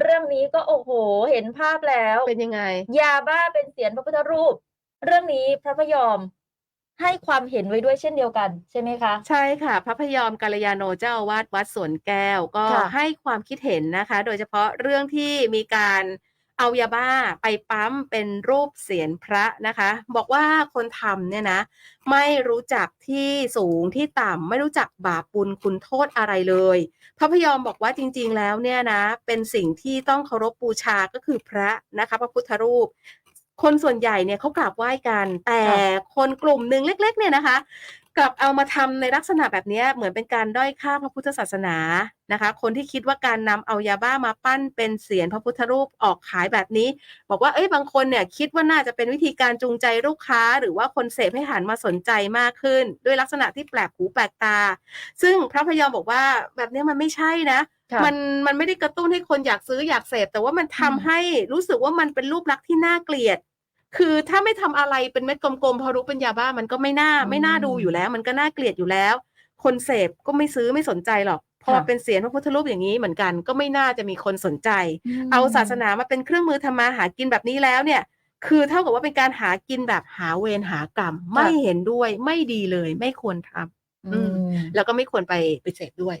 เรื่องนี้ก็โอ้โฮเห็นภาพแล้วเป็นยังไง?ยาบ้าเป็นเสียรพระพุทธรูป เรื่องนี้พระพยอมให้ความเห็นไว้ด้วยเช่นเดียวกันใช่ไหมคะ?ใช่ค่ะ พระพยอมกัลยาโนเจ้าอาวาสวัดสวนแก้ว ก็ค่ะให้ความคิดเห็นนะคะ โดยเฉพาะเรื่องที่มีการ เอายาบ้าไปปั๊มเป็นรูปเสียรพระนะคะ บอกว่าคนทำเนี่ยนะ ไม่รู้จักที่สูงที่ต่ำไม่รู้จักบาปบุญคุณโทษอะไรเลยพระพยอมบอกว่าจริงๆแล้วเนี่ยนะ เป็นสิ่งที่ต้องเคารพบูชาก็คือพระนะคะ พระพุทธรูป คนส่วนใหญ่เนี่ยเขากราบไหว้กัน แต่ค่ะคนกลุ่มหนึ่งเล็ก ๆ เนี่ยนะคะ กลับเอามาทำในลักษณะแบบเนี้ยเหมือนเป็นการด้อยค่าพระพุทธศาสนานะคะ คนที่คิดว่าการนำเอายาบ้ามาปั้นเป็นเสียรพระพุทธรูปออกขายแบบนี้ บอกว่าเอ๊ยบางคนเนี่ยคิดว่าน่าจะเป็นวิธีการจูงใจลูกค้า หรือว่าคนเสพให้หันมาสนใจมากขึ้น ด้วยลักษณะที่แปลกหูแปลกตา ซึ่งพระพยอมบอกว่าแบบเนี้ยมันไม่ใช่นะค่ะมันมันไม่ได้กระตุ้นให้คนอยากซื้ออยากเสพแต่ว่ามันอืทำมให้รู้สึกว่ามันเป็นรูปลักษณ์ที่น่าเกลียด คือถ้าไม่ทำอะไรเป็นเม็ดกลมๆพอรู้เป็นยาบ้ามันก็ไม่น่าอืไม่น่าดูอยู่มแล้ว มันก็น่าเกลียดอยู่แล้ว คนเสพก็ไม่ซื้อไม่สนใจหรอกพอค่ะเป็นเสียรพระพุทธรูปอย่างงี้เหมือนกันก็ไม่น่าจะมีคนสนใจอืเอาศาสมนามาเป็นเครื่องมือทำมาหากินแบบนี้แล้วเนี่ย คือเท่ากับว่าเป็นการหากินแบบหาเวรหากรรมคไม่่ะเห็นด้วยไม่ดีเลย ไม่ควรทำอือืมมแล้วก็ไม่ควรไปไปเสพด้วย